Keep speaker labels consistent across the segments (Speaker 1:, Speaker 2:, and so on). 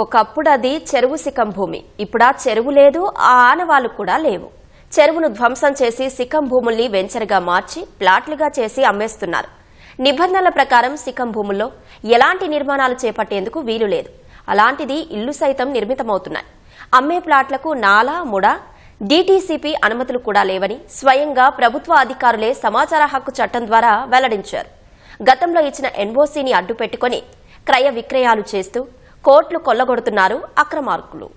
Speaker 1: ఒకప్పుడు అది చెరువు సికం భూమి. ఇప్పుడా చెరువు లేదు ఆ ఆనవాళ్ళు కూడా లేవు. చెరువును ధ్వంసం చేసి సికం భూముల్ని వెంచర్గా మార్చి ప్లాట్లుగా చేసి అమ్మేస్తున్నారు. నిబంధనల ప్రకారం సికం భూముల్లో ఎలాంటి నిర్మాణాలు చేపట్టేందుకు వీలు లేదు. అలాంటిది ఇల్లు సైతం నిర్మితమవుతున్నాయి. అమ్మే ప్లాట్లకు నాలా ముడ డీటీసీపీ అనుమతులు కూడా లేవని స్వయంగా ప్రభుత్వ అధికారులే సమాచార హక్కు చట్టం ద్వారా వెల్లడించారు. గతంలో ఇచ్చిన ఎన్ఓసీని అడ్డుపెట్టుకుని క్రయ విక్రయాలు చేస్తూ కోట్లు కొల్లగొడుతున్నారు అక్రమార్కులు.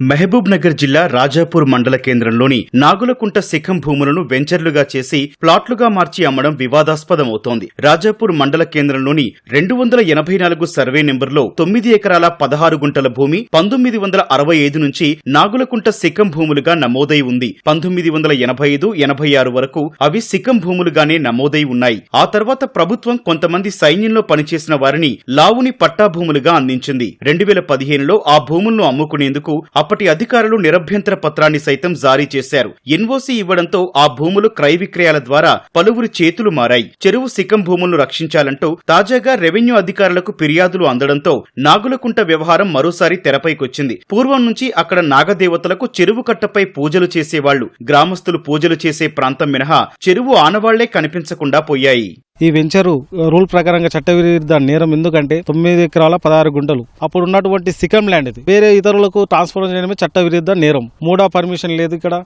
Speaker 2: మహబూబ్ నగర్ జిల్లా రాజాపూర్ మండల కేంద్రంలోని నాగులకుంట శిఖం భూములను వెంచర్లుగా చేసి ప్లాట్లుగా మార్చి అమ్మడం వివాదాస్పదమవుతోంది. రాజాపూర్ మండల కేంద్రంలోని రెండు వందల ఎనభై నాలుగు సర్వే నెంబర్లో తొమ్మిది ఎకరాల పదహారు గుంటల భూమి పంతొమ్మిది వందల అరవై ఐదు నుంచి నాగులకుంట శిఖం భూములుగా నమోదై ఉంది. పంతొమ్మిది వందల ఎనభై ఐదు ఎనభై ఆరు వరకు అవి శిఖం భూములుగానే నమోదై ఉన్నాయి. ఆ తర్వాత ప్రభుత్వం కొంతమంది సైన్యంలో పనిచేసిన వారిని లావుని పట్టా భూములుగా అందించింది. రెండు వేల పదిహేనులో ఆ భూములను అమ్ముకునేందుకు అప్పటి అధికారులు నిరభ్యంతర పత్రాన్ని సైతం జారీ చేశారు. ఎన్ఓసీ ఇవ్వడంతో ఆ భూములు క్రయ విక్రయాల ద్వారా పలువురి చేతులు మారాయి. చెరువు సికం భూములను రక్షించాలంటూ తాజాగా రెవెన్యూ అధికారులకు ఫిర్యాదులు అందడంతో నాగులకుంట వ్యవహారం మరోసారి తెరపైకొచ్చింది. పూర్వం నుంచి అక్కడ నాగదేవతలకు చెరువు కట్టపై పూజలు చేసేవాళ్ళు. గ్రామస్తులు పూజలు చేసే ప్రాంతం మినహా చెరువు ఆనవాళ్ళే కనిపించకుండా పోయాయి.
Speaker 3: ఈ వెంచరు రూల్ ప్రకారంగా చట్టవిరుద్ధ నేరం ఎందుకంటే తొమ్మిది ఎకరాల పదహారు గుంటలు. అప్పుడు ఉన్నటువంటి సికం ల్యాండ్ ఇది. వేరే ఇతరులకు ట్రాన్స్ఫర్ చేయడమే చట్టవిరుద్ధ నేరం. మూడా పర్మిషన్ లేదు ఇక్కడ.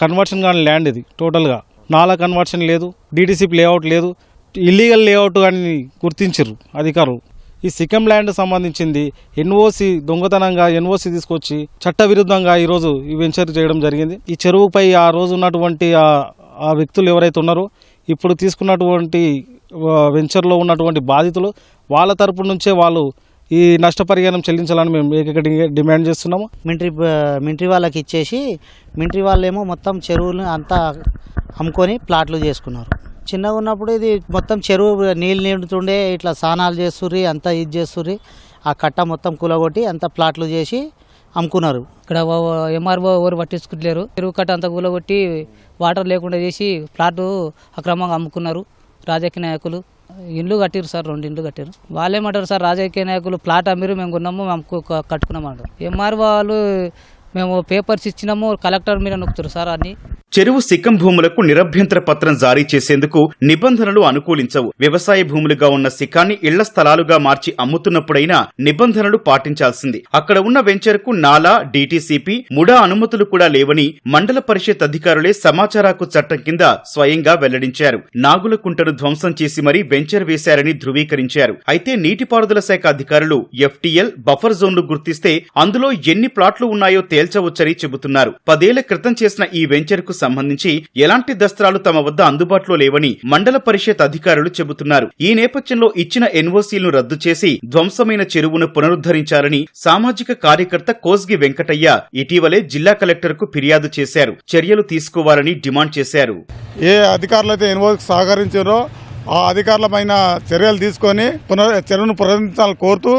Speaker 3: కన్వర్షన్ కాని ల్యాండ్ ఇది టోటల్గా. నాలా కన్వర్షన్ లేదు. డీటీసీపీ లేఅవుట్ లేదు. ఇల్లీగల్ లేఅవుట్ అని గుర్తించారు అధికారులు. ఈ సికం ల్యాండ్ సంబంధించింది ఎన్ఓసి దొంగతనంగా ఎన్ఓసి తీసుకొచ్చి చట్టవిరుద్ధంగా ఈరోజు ఈ వెంచర్ చేయడం జరిగింది. ఈ చెరువుపై ఆ రోజు ఉన్నటువంటి ఆ- ఆ వ్యక్తులు ఎవరైతే ఉన్నారో ఇప్పుడు తీసుకున్నటువంటి వెంచర్లో ఉన్నటువంటి బాధితులు వాళ్ళ తరపు నుంచే వాళ్ళు ఈ నష్టపరిహారం చెల్లించాలని మేము ఏకైక డిమాండ్ చేస్తున్నాము.
Speaker 4: మింట్రీ మింట్రీ వాళ్ళకి ఇచ్చేసి మింట్రీ వాళ్ళేమో మొత్తం చెరువులు అంతా అమ్ముకొని ప్లాట్లు చేసుకున్నారు. చిన్నగా ఉన్నప్పుడు ఇది మొత్తం చెరువు నీళ్ళు నిండుతుండే ఇట్లా స్నానాలు చేస్తుర్రి అంతా ఇది చేస్తుర్రి ఆ కట్ట మొత్తం కూలగొట్టి అంతా ప్లాట్లు చేసి అమ్ముకున్నారు.
Speaker 5: ఇక్కడ ఎంఆర్ఓ ఎవరు పట్టించుకుంటలేరు చెరువు కట్ట అంతా కూలగొట్టి వాటర్ లేకుండా చేసి ప్లాట్ అక్రమంగా అమ్ముకున్నారు రాజకీయ నాయకులు. ఇండ్లు కట్టిరు సార్ రెండు ఇండ్లు కట్టారు వాళ్ళేమంటారు సార్ రాజకీయ నాయకులు ప్లాట్ అమ్మిరు మేము కొన్నాము మేము కు- కట్టుకున్నాం అంటారు. ఎంఆర్ఓ వాళ్ళు మేము పేపర్స్ ఇచ్చినాము కలెక్టర్ మీద నొక్కుతారు సార్ అన్ని.
Speaker 2: చెరువు సిక్కం భూములకు నిరభ్యంతర పత్రం జారీ చేసేందుకు నిబంధనలు అనుకూలించవు. వ్యవసాయ భూములుగా ఉన్న సికాన్ని ఇళ్ళ స్థలాలుగా మార్చి అమ్ముతున్నప్పుడైనా నిబంధనలు పాటించాల్సింది. అక్కడ ఉన్న వెంచర్కు నాలా డీటీసీపీ ముడా అనుమతులు కూడా లేవని మండల పరిషత్ అధికారులే సమాచారాకు చట్టం కింద స్వయంగా వెల్లడించారు. నాగులకుంటను ధ్వంసం చేసి మరీ వెంచర్ వేశారని ధృవీకరించారు. అయితే నీటిపారుదల శాఖ అధికారులు ఎఫ్టీఎల్ బఫర్ జోన్లు గుర్తిస్తే అందులో ఎన్ని ప్లాట్లు ఉన్నాయో తేల్చవచ్చని చెబుతున్నారు. పదేళ్ళ క్రితం చేసిన ఈ వెంచర్కు సంబంధించి ఎలాంటి దస్త్రాలు తమ వద్ద అందుబాటులో లేవని మండల పరిషత్ అధికారులు చెబుతున్నారు. ఈ నేపథ్యంలో ఇచ్చిన ఎన్ఓసీలను రద్దు చేసి ధ్వంసమైన చెరువును పునరుద్ధరించాలని సామాజిక కార్యకర్త కోస్గి వెంకటయ్య ఇటీవలే జిల్లా కలెక్టర్కు ఫిర్యాదు చేశారు. చర్యలు తీసుకోవాలని డిమాండ్ చేశారు.
Speaker 6: ఏ అధికారులైతే అయితే సహకరించారో ఆ అధికారులపైన చర్యలు తీసుకొని పునర్ చర్యను పునరుద్ధరించాలని కోరుతూ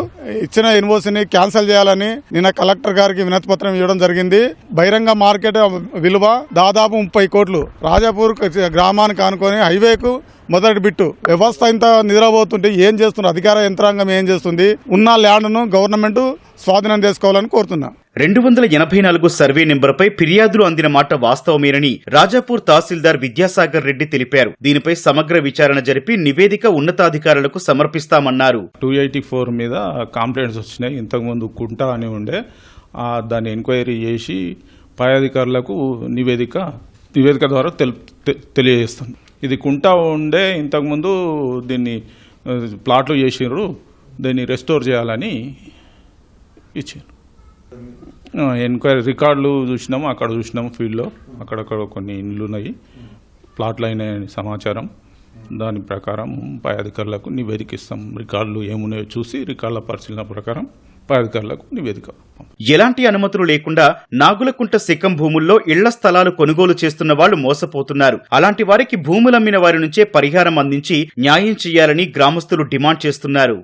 Speaker 6: ఇచ్చిన ఎన్ఓసిని క్యాన్సిల్ చేయాలని నిన్న కలెక్టర్ గారికి వినతి పత్రం ఇవ్వడం జరిగింది. బహిరంగ మార్కెట్ విలువ దాదాపు ముప్పై కోట్లు. రాజాపూర్ గ్రామానికి ఆనుకొని హైవేకు మొదటి బిట్టు. వ్యవస్థ ఇంత నిద్రపోతుంటే ఏం చేస్తున్నారు? అధికార యంత్రాంగం ఏం చేస్తుంది? ఉన్న ల్యాండ్ను గవర్నమెంట్ స్వాధీనం చేసుకోవాలని కోరుతున్నా.
Speaker 2: రెండు వందల ఎనభై నాలుగు సర్వే నెంబర్పై ఫిర్యాదులు అందిన మాట వాస్తవమేనని రాజాపూర్ తహసీల్దార్ విద్యాసాగర్ రెడ్డి తెలిపారు. దీనిపై సమగ్ర విచారణ జరిపి నివేదిక ఉన్నతాధికారులకు సమర్పిస్తామన్నారు.
Speaker 7: టూ ఎయిటీ ఫోర్ మీద కంప్లైంట్స్ వచ్చినాయి. ఇంతకుముందు కుంటా అని ఉండే దాన్ని ఎంక్వైరీ చేసి పై అధికారులకు నివేదిక నివేదిక ద్వారా తెలియజేస్తాం. ఇది కుంట ఉండే ఇంతకుముందు దీన్ని ప్లాట్లు చేసినారు దీన్ని రెస్టోర్ చేయాలని ఇచ్చారు ఎంక్వైరీ రికార్డులు చూసినాము అక్కడ చూసినాము ఫీల్డ్లో అక్కడక్కడ కొన్ని ఇండ్లు ఉన్నాయి. ప్లాట్లు అయినాయని సమాచారం దాని ప్రకారం పై అధికారులకు నివేదిక ఇస్తాం. రికార్డులు ఏమున్నాయో చూసి రికార్డుల పరిశీలన ప్రకారం పై అధికారులకు నివేదిక
Speaker 2: ఎలాంటి అనుమతులు లేకుండా నాగులకుంట సిక్కం భూముల్లో ఇళ్ళ స్థలాలు కొనుగోలు చేస్తున్న వాళ్ళు మోసపోతున్నారు. అలాంటి వారికి భూములమ్మిన వారి నుంచే పరిహారం అందించి న్యాయం చేయాలని గ్రామస్తులు డిమాండ్ చేస్తున్నారు.